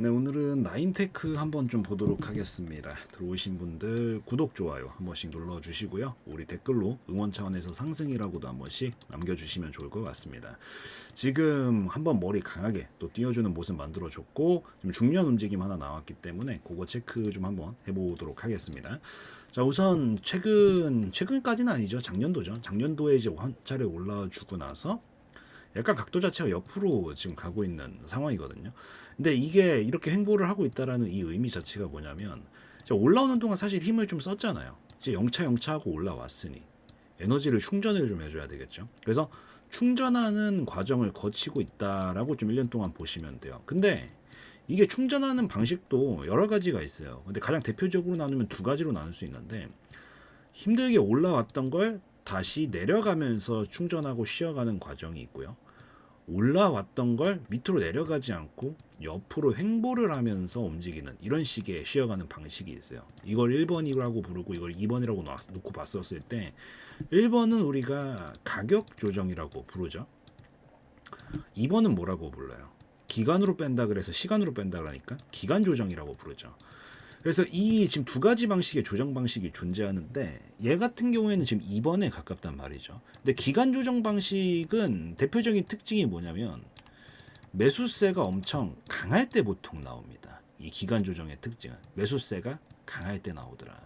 네, 오늘은 나인테크 한번 좀 보도록 하겠습니다. 들어오신 분들 구독, 좋아요 한 번씩 눌러주시고요. 우리 댓글로 응원 차원에서 상승이라고도 한 번씩 남겨주시면 좋을 것 같습니다. 지금 한번 머리 강하게 또 띄워주는 모습 만들어줬고 좀 중요한 움직임 하나 나왔기 때문에 그거 체크 좀 한번 해보도록 하겠습니다. 자 우선 최근 최근까지는 아니죠 작년도죠 작년도에 이제 한 차례 올라주고 나서 약간 각도 자체가 옆으로 지금 가고 있는 상황이거든요. 근데 이게 이렇게 행보를 하고 있다라는 이 의미 자체가 뭐냐면 올라오는 동안 사실 힘을 좀 썼잖아요. 이제 영차 영차하고 올라왔으니 에너지를 충전을 좀 해줘야 되겠죠. 그래서 충전하는 과정을 거치고 있다라고 좀 1년 동안 보시면 돼요. 근데 이게 충전하는 방식도 여러 가지가 있어요. 근데 가장 대표적으로 나누면 두 가지로 나눌 수 있는데 힘들게 올라왔던 걸 다시 내려가면서 충전하고 쉬어가는 과정이 있고요. 올라왔던 걸 밑으로 내려가지 않고 옆으로 횡보를 하면서 움직이는 이런 식의 쉬어가는 방식이 있어요. 이걸 1번이라고 부르고 이걸 2번이라고 놓고 봤었을 때 1번은 우리가 가격 조정이라고 부르죠. 2번은 뭐라고 불러요? 기간으로 뺀다 그래서 시간으로 뺀다 그러니까 기간 조정이라고 부르죠. 그래서 이 지금 두 가지 방식의 조정 방식이 존재하는데 얘 같은 경우에는 지금 2번에 가깝단 말이죠. 근데 기간 조정 방식은 대표적인 특징이 뭐냐면 매수세가 엄청 강할 때 보통 나옵니다. 이 기간 조정의 특징은 매수세가 강할 때 나오더라.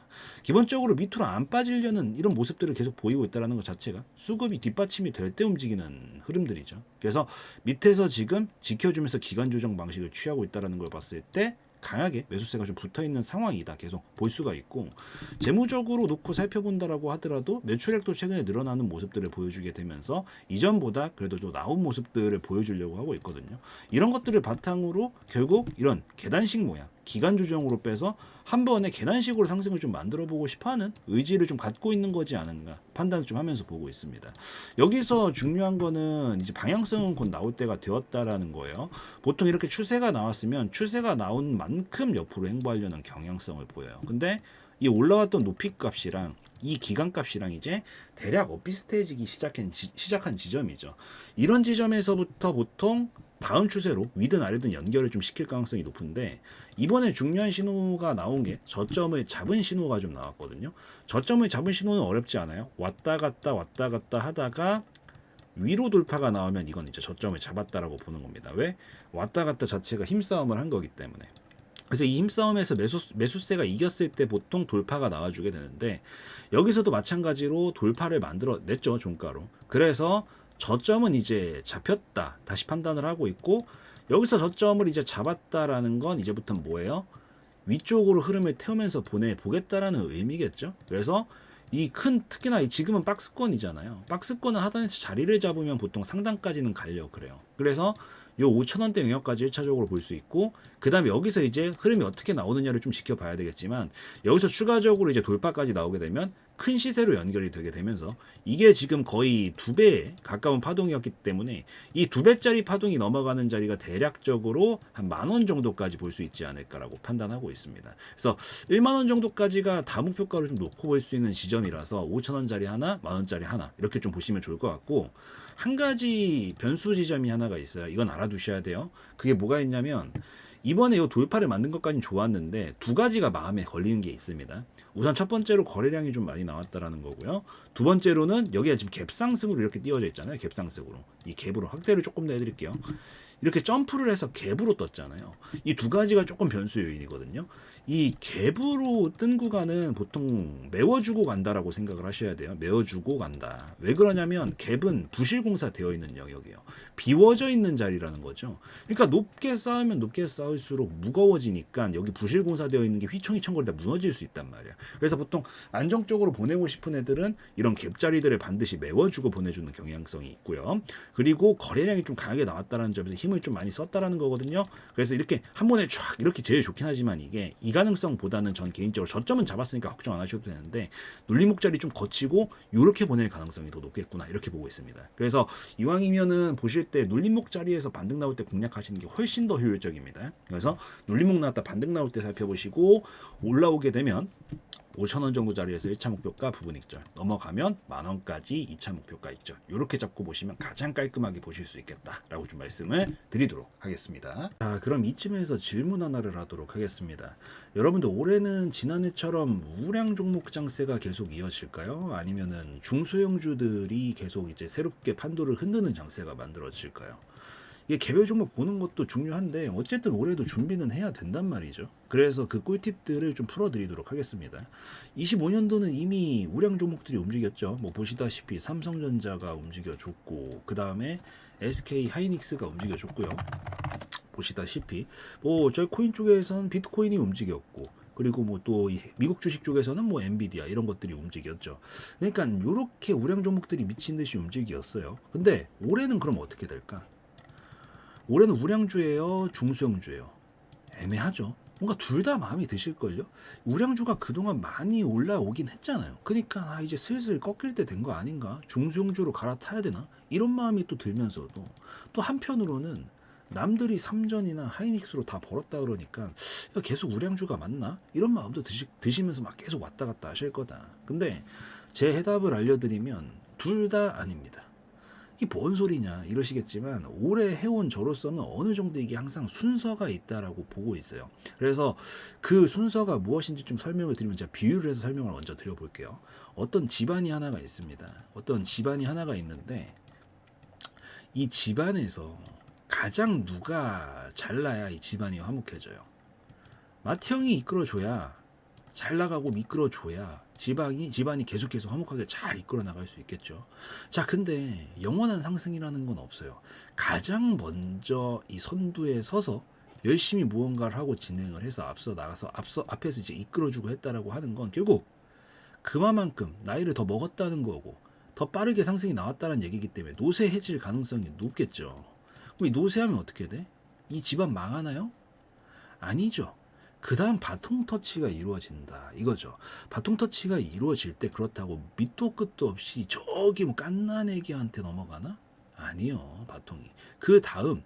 기본적으로 밑으로 안 빠지려는 이런 모습들을 계속 보이고 있다는 것 자체가 수급이 뒷받침이 될 때 움직이는 흐름들이죠. 그래서 밑에서 지금 지켜주면서 기간 조정 방식을 취하고 있다는 걸 봤을 때 강하게 매수세가 좀 붙어 있는 상황이다 계속 볼 수가 있고 재무적으로 놓고 살펴본다라고 하더라도 매출액도 최근에 늘어나는 모습들을 보여주게 되면서 이전보다 그래도 또 나온 모습들을 보여주려고 하고 있거든요. 이런 것들을 바탕으로 결국 이런 계단식 모양 기간 조정으로 빼서 한 번에 계단식으로 상승을 좀 만들어 보고 싶어하는 의지를 좀 갖고 있는 거지 않은가 판단을 좀 하면서 보고 있습니다. 여기서 중요한 거는 이제 방향성은 곧 나올 때가 되었다라는 거예요. 보통 이렇게 추세가 나왔으면 추세가 나온 만큼 옆으로 행보하려는 경향성을 보여요. 근데 이 올라왔던 높이 값이랑 이 기간 값이랑 이제 대략 엇비슷해지기 시작한, 지, 시작한 지점이죠. 이런 지점에서부터 보통 다음 추세로 위든 아래든 연결을 좀 시킬 가능성이 높은데 이번에 중요한 신호가 나온 게 저점을 잡은 신호가 좀 나왔거든요. 저점을 잡은 신호는 어렵지 않아요. 왔다 갔다 왔다 갔다 하다가 위로 돌파가 나오면 이건 이제 저점을 잡았다라고 보는 겁니다. 왜? 왔다 갔다 자체가 힘싸움을 한 거기 때문에. 그래서 이 힘싸움에서 매수, 매수세가 이겼을 때 보통 돌파가 나와주게 되는데 여기서도 마찬가지로 돌파를 만들어 냈죠 종가로. 그래서 저점은 이제 잡혔다 다시 판단을 하고 있고 여기서 저점을 이제 잡았다라는 건 이제부터 뭐예요? 위쪽으로 흐름을 태우면서 보내 보겠다라는 의미겠죠. 그래서 이 큰 특히나 이 지금은 박스권이잖아요. 박스권은 하단에서 자리를 잡으면 보통 상단까지는 가려 그래요. 그래서 요 5천원대 영역까지 1차적으로 볼 수 있고 그 다음에 여기서 이제 흐름이 어떻게 나오느냐를 좀 지켜봐야 되겠지만 여기서 추가적으로 이제 돌파까지 나오게 되면 큰 시세로 연결이 되게 되면서 이게 지금 거의 두 배에 가까운 파동이었기 때문에 이 두 배짜리 파동이 넘어가는 자리가 대략적으로 한 만 원 정도까지 볼 수 있지 않을까라고 판단하고 있습니다. 그래서 1만 원 정도까지가 다목표가를 좀 놓고 볼 수 있는 지점이라서 5천 원짜리 하나, 만 원짜리 하나 이렇게 좀 보시면 좋을 것 같고 한 가지 변수 지점이 하나가 있어요. 이건 알아두셔야 돼요. 그게 뭐가 있냐면 이번에 이 돌파를 만든 것까지는 좋았는데 두 가지가 마음에 걸리는 게 있습니다. 우선 첫 번째로 거래량이 좀 많이 나왔다라는 거고요. 두 번째로는 여기가 지금 갭상승으로 이렇게 띄워져 있잖아요. 갭상승으로. 이 갭으로 확대를 조금 더 해드릴게요. 이렇게 점프를 해서 갭으로 떴잖아요. 이 두 가지가 조금 변수 요인이거든요. 이 갭으로 뜬 구간은 보통 메워주고 간다라고 생각을 하셔야 돼요. 메워주고 간다. 왜 그러냐면 갭은 부실공사 되어 있는 영역이에요. 비워져 있는 자리라는 거죠. 그러니까 높게 쌓으면 높게 쌓을수록 무거워지니까 여기 부실공사 되어 있는 게 휘청휘청거리다 무너질 수 있단 말이야. 그래서 보통 안정적으로 보내고 싶은 애들은 이런 갭 자리들을 반드시 메워주고 보내주는 경향성이 있고요. 그리고 거래량이 좀 강하게 나왔다는 점에서 힘을 좀 많이 썼다라는 거거든요. 그래서 이렇게 한 번에 쫙 이렇게 제일 좋긴 하지만 이게 이 가능성보다는 전 개인적으로 저점은 잡았으니까 걱정 안 하셔도 되는데 눌림목자리 좀 거치고 이렇게 보낼 가능성이 더 높겠구나 이렇게 보고 있습니다. 그래서 이왕이면은 보실 때 눌림목 자리에서 반등 나올 때 공략하시는 게 훨씬 더 효율적입니다. 그래서 눌림목 나왔다 반등 나올 때 살펴보시고 올라오게 되면 5천 원 정도짜리에서 1차 목표가 부분 익절 넘어가면 만 원까지 2차 목표가 익절 이렇게 잡고 보시면 가장 깔끔하게 보실 수 있겠다라고 좀 말씀을 드리도록 하겠습니다. 자 그럼 이쯤에서 질문 하나를 하도록 하겠습니다. 여러분들 올해는 지난해처럼 우량 종목 장세가 계속 이어질까요? 아니면은 중소형주들이 계속 이제 새롭게 판도를 흔드는 장세가 만들어질까요? 이게 개별 종목 보는 것도 중요한데 어쨌든 올해도 준비는 해야 된단 말이죠. 그래서 그 꿀팁들을 좀 풀어드리도록 하겠습니다. 25년도는 이미 우량 종목들이 움직였죠. 뭐 보시다시피 삼성전자가 움직여줬고 그 다음에 SK 하이닉스가 움직여줬고요. 보시다시피 뭐 저희 코인 쪽에서는 비트코인이 움직였고 그리고 뭐 또 미국 주식 쪽에서는 뭐 엔비디아 이런 것들이 움직였죠. 그러니까 이렇게 우량 종목들이 미친 듯이 움직였어요. 근데 올해는 그럼 어떻게 될까? 올해는 우량주예요, 중소형주예요. 애매하죠. 뭔가 둘 다 마음이 드실걸요? 우량주가 그동안 많이 올라오긴 했잖아요. 그러니까 아, 이제 슬슬 꺾일 때 된 거 아닌가? 중소형주로 갈아타야 되나? 이런 마음이 또 들면서도 또 한편으로는 남들이 삼전이나 하이닉스로 다 벌었다 그러니까 계속 우량주가 맞나? 이런 마음도 드시, 드시면서 막 계속 왔다 갔다 하실 거다. 근데 제 해답을 알려드리면 둘 다 아닙니다. 이게 뭔 소리냐 이러시겠지만 오래 해온 저로서는 어느 정도 이게 항상 순서가 있다라고 보고 있어요. 그래서 그 순서가 무엇인지 좀 설명을 드리면 제가 비유를 해서 설명을 먼저 드려볼게요. 어떤 집안이 하나가 있습니다. 어떤 집안이 하나가 있는데 이 집안에서 가장 누가 잘나야 이 집안이 화목해져요. 맏형이 이끌어줘야 잘 나가고 미끌어줘야 집안이 집안이 계속해서 화목하게 잘 이끌어 나갈 수 있겠죠. 자, 근데 영원한 상승이라는 건 없어요. 가장 먼저 이 선두에 서서 열심히 무언가를 하고 진행을 해서 앞서 나가서 앞서 앞에서 이제 이끌어주고 했다라고 하는 건 결국 그만큼 나이를 더 먹었다는 거고 더 빠르게 상승이 나왔다는 얘기이기 때문에 노쇠해질 가능성이 높겠죠. 그럼 이 노쇠하면 어떻게 돼? 이 집안 망하나요? 아니죠. 그 다음 바통 터치가 이루어진다 이거죠. 바통 터치가 이루어질 때 그렇다고 밑도 끝도 없이 저기 뭐 깐난애기한테 넘어가나? 아니요 바통이. 그 다음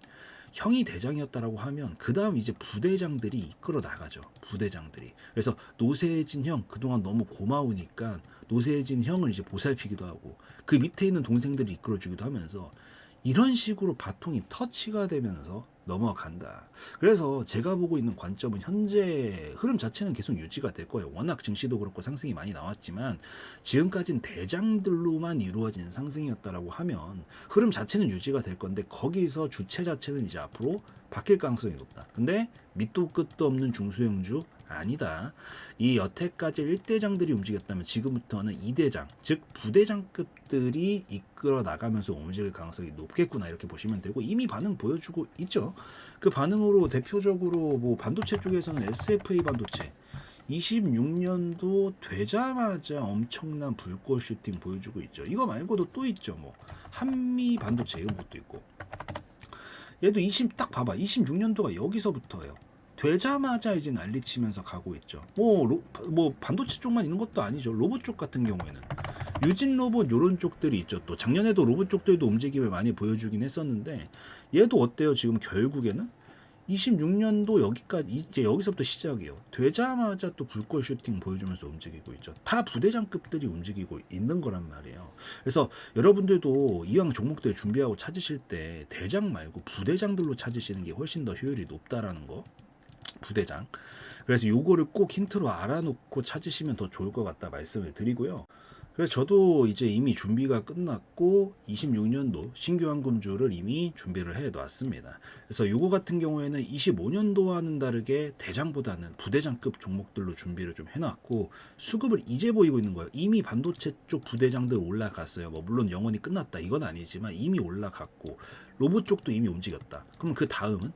형이 대장이었다라고 하면 그 다음 이제 부대장들이 이끌어 나가죠. 부대장들이. 그래서 노세진 형 그동안 너무 고마우니까 노세진 형을 이제 보살피기도 하고 그 밑에 있는 동생들이 이끌어주기도 하면서 이런 식으로 바통이 터치가 되면서 넘어간다. 그래서 제가 보고 있는 관점은 현재 흐름 자체는 계속 유지가 될 거예요. 워낙 증시도 그렇고 상승이 많이 나왔지만 지금까지는 대장들로만 이루어진 상승이었다라고 하면 흐름 자체는 유지가 될 건데 거기서 주체 자체는 이제 앞으로 바뀔 가능성이 높다. 근데 밑도 끝도 없는 중소형주 아니다. 이 여태까지 1대장들이 움직였다면 지금부터는 2대장, 즉 부대장급들이 이끌어 나가면서 움직일 가능성이 높겠구나 이렇게 보시면 되고 이미 반응 보여주고 있죠. 그 반응으로 대표적으로 뭐 반도체 쪽에서는 SFA 반도체 26년도 되자마자 엄청난 불꽃 슈팅 보여주고 있죠. 이거 말고도 또 있죠. 뭐 한미 반도체 이런 것도 있고. 얘도 20 딱 봐봐. 26년도가 여기서부터예요. 되자마자 이제 난리치면서 가고 있죠. 뭐, 로, 뭐 반도체 쪽만 있는 것도 아니죠. 로봇 쪽 같은 경우에는 유진 로봇 요런 쪽들이 있죠. 또 작년에도 로봇 쪽들도 움직임을 많이 보여주긴 했었는데 얘도 어때요? 지금 결국에는 26년도 여기까지 이제 여기서부터 시작이에요. 되자마자 또 불꽃 슈팅 보여주면서 움직이고 있죠. 다 부대장급들이 움직이고 있는 거란 말이에요. 그래서 여러분들도 이왕 종목들 준비하고 찾으실 때 대장 말고 부대장들로 찾으시는 게 훨씬 더 효율이 높다라는 거. 부대장. 그래서 요거를 꼭 힌트로 알아놓고 찾으시면 더 좋을 것 같다 말씀을 드리고요. 그래서 저도 이제 이미 준비가 끝났고 26년도 신규 황금주를 이미 준비를 해 놨습니다. 그래서 요거 같은 경우에는 25년도와는 다르게 대장보다는 부대장급 종목들로 준비를 좀 해놨고 수급을 이제 보이고 있는 거예요. 이미 반도체 쪽 부대장들 올라갔어요. 뭐 물론 영원히 끝났다 이건 아니지만 이미 올라갔고 로봇 쪽도 이미 움직였다. 그럼 그 다음은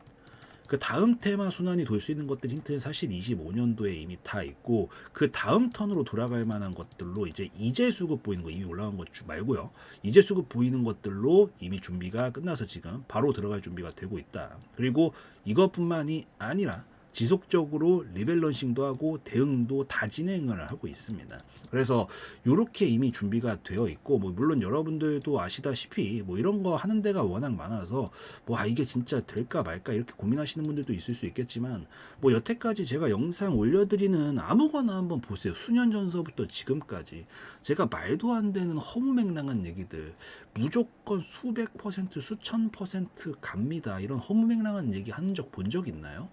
그 다음 테마 순환이 돌 수 있는 것들 힌트는 사실 25년도에 이미 다 있고 그 다음 턴으로 돌아갈 만한 것들로 이제 이제 수급 보이는 거 이미 올라간 것 말고요. 이제 수급 보이는 것들로 이미 준비가 끝나서 지금 바로 들어갈 준비가 되고 있다. 그리고 이것뿐만이 아니라 지속적으로 리밸런싱도 하고 대응도 다 진행을 하고 있습니다. 그래서 이렇게 이미 준비가 되어 있고 뭐 물론 여러분들도 아시다시피 뭐 이런 거 하는 데가 워낙 많아서 뭐 아 이게 진짜 될까 말까 이렇게 고민하시는 분들도 있을 수 있겠지만 뭐 여태까지 제가 영상 올려드리는 아무거나 한번 보세요. 수년 전서부터 지금까지 제가 말도 안 되는 허무맹랑한 얘기들 무조건 수백 퍼센트 수천 퍼센트 갑니다. 이런 허무맹랑한 얘기 한 적 본 적 있나요?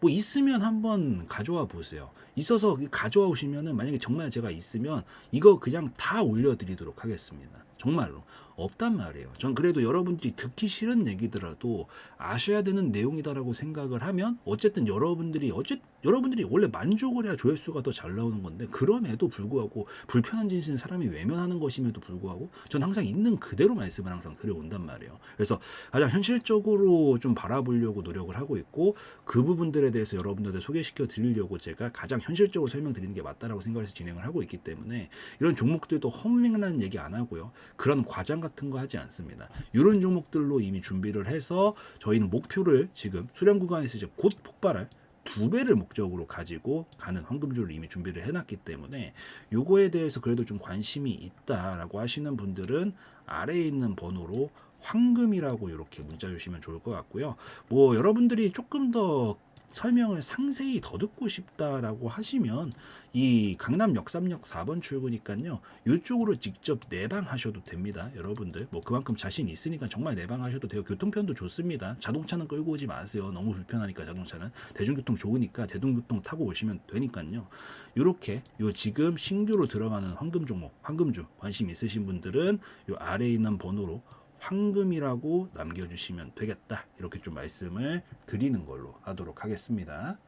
뭐 있으면 한번 가져와 보세요. 있어서 가져와 오시면은 만약에 정말 제가 있으면 이거 그냥 다 올려드리도록 하겠습니다. 정말로 없단 말이에요. 전 그래도 여러분들이 듣기 싫은 얘기더라도 아셔야 되는 내용이다라고 생각을 하면 어쨌든 여러분들이 어쨌 여러분들이 원래 만족을 해야 조회수가 더 잘 나오는 건데 그럼에도 불구하고 불편한 짓을 사람이 외면하는 것임에도 불구하고 전 항상 있는 그대로 말씀을 항상 드려온단 말이에요. 그래서 가장 현실적으로 좀 바라보려고 노력을 하고 있고 그 부분들에 대해서 여러분들한테 소개시켜 드리려고 제가 가장 현실적으로 설명드리는 게 맞다라고 생각해서 진행을 하고 있기 때문에 이런 종목들도 허밍하는 얘기 안 하고요. 그런 과장 같은 거 하지 않습니다. 이런 종목들로 이미 준비를 해서 저희는 목표를 지금 수량 구간에서 이제 곧 폭발할 두 배를 목적으로 가지고 가는 황금줄을 이미 준비를 해놨기 때문에 요거에 대해서 그래도 좀 관심이 있다라고 하시는 분들은 아래에 있는 번호로 황금이라고 이렇게 문자 주시면 좋을 것 같고요. 뭐 여러분들이 조금 더 설명을 상세히 더 듣고 싶다라고 하시면 이 강남역 3역 4번 출구니까요. 이쪽으로 직접 내방하셔도 됩니다. 여러분들 뭐 그만큼 자신 있으니까 정말 내방하셔도 돼요. 교통편도 좋습니다. 자동차는 끌고 오지 마세요. 너무 불편하니까 자동차는 대중교통 좋으니까 대중교통 타고 오시면 되니까요. 이렇게 요 지금 신규로 들어가는 황금 종목, 황금주 관심 있으신 분들은 요 아래에 있는 번호로 황금이라고 남겨주시면 되겠다. 이렇게 좀 말씀을 드리는 걸로 하도록 하겠습니다.